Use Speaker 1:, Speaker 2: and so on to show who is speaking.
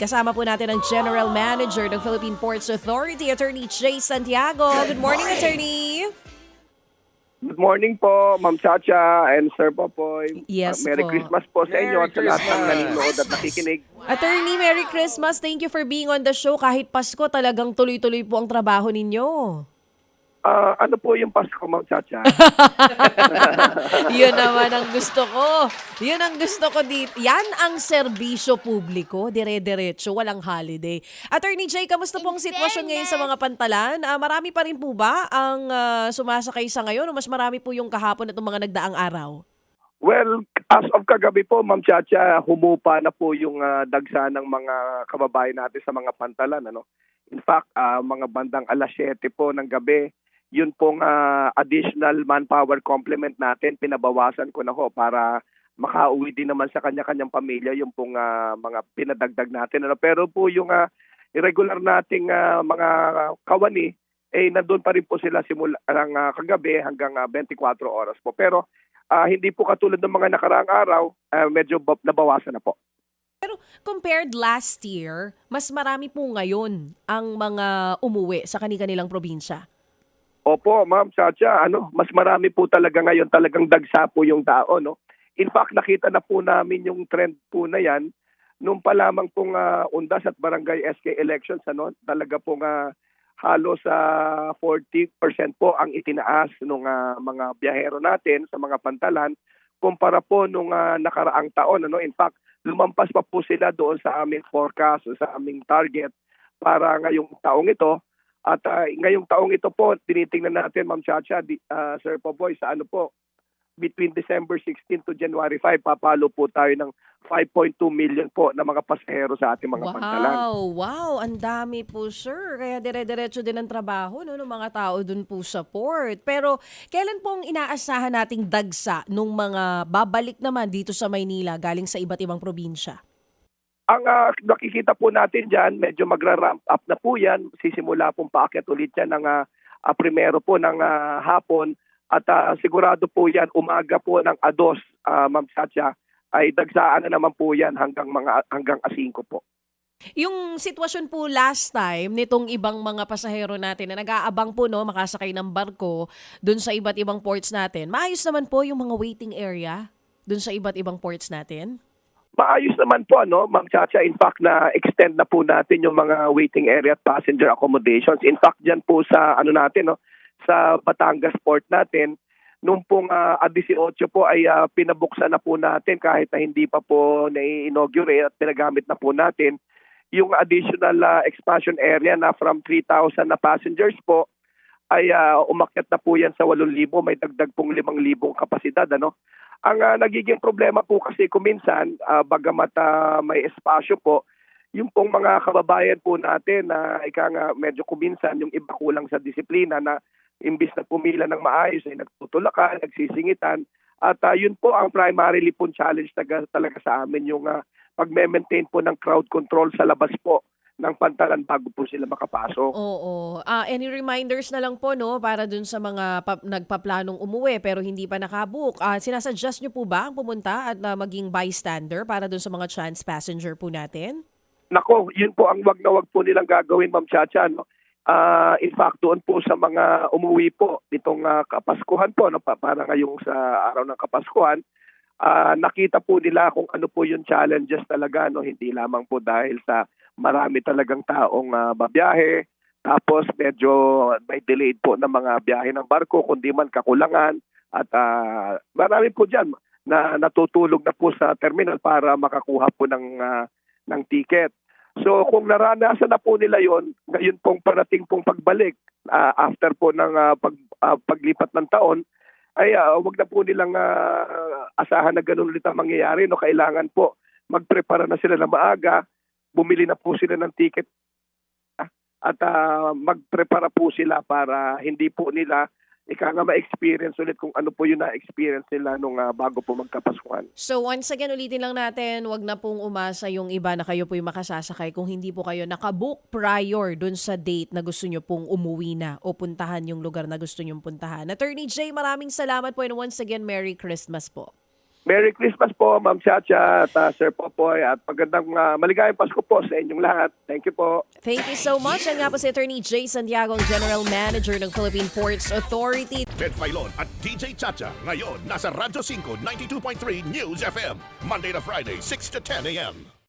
Speaker 1: Kasama po natin ang General Manager ng Philippine Ports Authority, Attorney Jay Santiago. Good morning, Attorney.
Speaker 2: Good morning po, Ma'am Chacha and Sir Popoy.
Speaker 1: Yes
Speaker 2: Uh, Merry
Speaker 1: po.
Speaker 2: Christmas po sa inyo at sa lahat ng nanonood at nakikinig.
Speaker 1: Attorney, Merry Christmas. Thank you for being on the show. Kahit Pasko, talagang tuloy-tuloy po ang trabaho ninyo.
Speaker 2: Ah, ano po yung Pasko, Ma'am Chacha?
Speaker 1: Yun naman ang gusto ko. Yun ang gusto ko dito. Yan ang serbisyo publiko. Dire-diretso, walang holiday. Attorney Jay, kamusta po ang sitwasyon ngayon sa mga pantalan? Ah, marami pa rin po ba ang ah, sumasakay sa ngayon o mas marami po yung kahapon at yung mga nagdaang araw?
Speaker 2: well, as of kagabi po, Ma'am Chacha, humupa na po yung ah, dagsa ng mga kababayan natin sa mga pantalan. Ano? In fact, ah, mga bandang alas 7 po ng gabi, yun pong ah, additional manpower complement natin, pinabawasan ko na ho para makauwi din naman sa kanya-kanyang pamilya yung pong ah, mga pinadagdag natin. Ano? Pero po yung ah, irregular nating ah, mga kawani, eh nandun pa rin po sila simula ng ah, kagabi hanggang ah, 24 oras po. Pero ah, hindi po katulad ng mga nakaraang araw, ah, medyo ba- nabawasan na po.
Speaker 1: Compared last year, mas marami po ngayon ang mga umuwi sa kanilang probinsya.
Speaker 2: Opo, Ma'am Chacha, ano, mas marami po talaga ngayon talagang dagsa po yung tao, no. In fact, nakita na po namin yung trend po na yan nung pa lamang pong ah, Undas at Barangay SK elections, ano, talaga pong ah, halos sa 40% po ang itinaas ng mga biyahero natin sa mga pantalan kumpara po nung ah, nakaraang taon ano in fact lumampas pa po sila doon sa aming forecast sa aming target para ngayong taong ito at ah, ngayong taong ito po tinitingnan natin Ma'am Chacha di, ah, Sir Poboy sa ano po between December 16 to January 5 papalo po tayo ng 5.2 million po na mga pasahero sa ating mga pantalan.
Speaker 1: Wow, wow, ang dami po sir. Kaya dire-diretso din ang trabaho no, ng mga tao dun po sa port. Pero kailan pong inaasahan nating dagsa nung mga babalik naman dito sa Maynila galing sa iba't ibang probinsya?
Speaker 2: Ang ah, nakikita po natin dyan, medyo magra-ramp up na po yan. Sisimula pong paakyat ulit yan ng ah, ah, primero po ng ah, hapon. At ah, sigurado po yan, umaga po ng ados, ah, Ma'am Chacha, ay dagsaan na naman po yan hanggang mga hanggang asingko po.
Speaker 1: Yung sitwasyon po last time nitong ibang mga pasahero natin na nag-aabang po no makasakay ng barko dun sa iba't ibang ports natin. Maayos naman po yung mga waiting area dun sa iba't ibang ports natin.
Speaker 2: Maayos naman po, ano, Ma'am Chacha. In fact, na-extend na po natin yung mga waiting area at passenger accommodations. In fact, dyan po sa, ano natin, no, sa Batangas Port natin, nung pong ah, 18 po ay ah, pinabuksan na po natin kahit na hindi pa po na-inaugurate at pinagamit na po natin yung additional ah, expansion area na from 3,000 na passengers po ay ah, umakyat na po yan sa 8,000. May dagdag pong 5,000 kapasidad. Ano? Ang ah, nagiging problema po kasi kuminsan, ah, bagamat ah, may espasyo po, yung pong mga kababayan po natin na ika nga medyo kuminsan yung iba kulang sa disiplina na imbis na pumila ng maayos ay nagtutulakan, nagsisingitan. At ah, yun po ang primarily po challenge taga, talaga sa amin yung uh, pag-maintain po ng crowd control sa labas po ng pantalan bago po sila makapasok.
Speaker 1: Oo. Ah, any reminders na lang po no para dun sa mga pa- nagpaplanong umuwi pero hindi pa nakabook. Ah, sinasuggest nyo po ba ang pumunta at ah, maging bystander para dun sa mga trans passenger po natin?
Speaker 2: Nako, yun po ang wag na wag po nilang gagawin, Ma'am Chacha. No? Ah, in fact, doon po sa mga umuwi po nitong ah, Kapaskuhan po, no? pa- para ngayong sa araw ng Kapaskuhan, ah, nakita po nila kung ano po yung challenges talaga. No? Hindi lamang po dahil sa marami talagang taong ah, babiyahe, tapos medyo may delayed po ng mga biyahe ng barko, kundi man kakulangan. At ah, marami po dyan na natutulog na po sa terminal para makakuha po ng, ah, ng ticket. So kung naranasan na po nila yon, ngayon pong parating pong pagbalik ah, after po ng ah, pag, ah, paglipat ng taon, ay ah, wag na po nilang ah, asahan na ganun ulit ang mangyayari. No? Kailangan po magprepara na sila na maaga, bumili na po sila ng ticket ah, at ah, magprepara po sila para hindi po nila ika nga ma-experience ulit kung ano po yung na-experience nila nung ah, bago po magkapaskuhan.
Speaker 1: So once again, ulitin lang natin, wag na pong umasa yung iba na kayo po yung makasasakay kung hindi po kayo nakabook prior dun sa date na gusto nyo pong umuwi na o puntahan yung lugar na gusto nyong puntahan. Attorney Jay, maraming salamat po and once again, Merry Christmas po.
Speaker 2: Merry Christmas po, Ma'am Chacha at ah, Sir Popoy at magandang ah, maligayang Pasko po sa inyong lahat. Thank you po.
Speaker 1: Thank you so much. Yan nga po si Attorney Jay Santiago, ang General Manager ng Philippine Ports Authority.
Speaker 3: Ted Filon at DJ Chacha. Ngayon, nasa Radyo 5, 92.3 News FM. Monday to Friday, 6 to 10 a.m.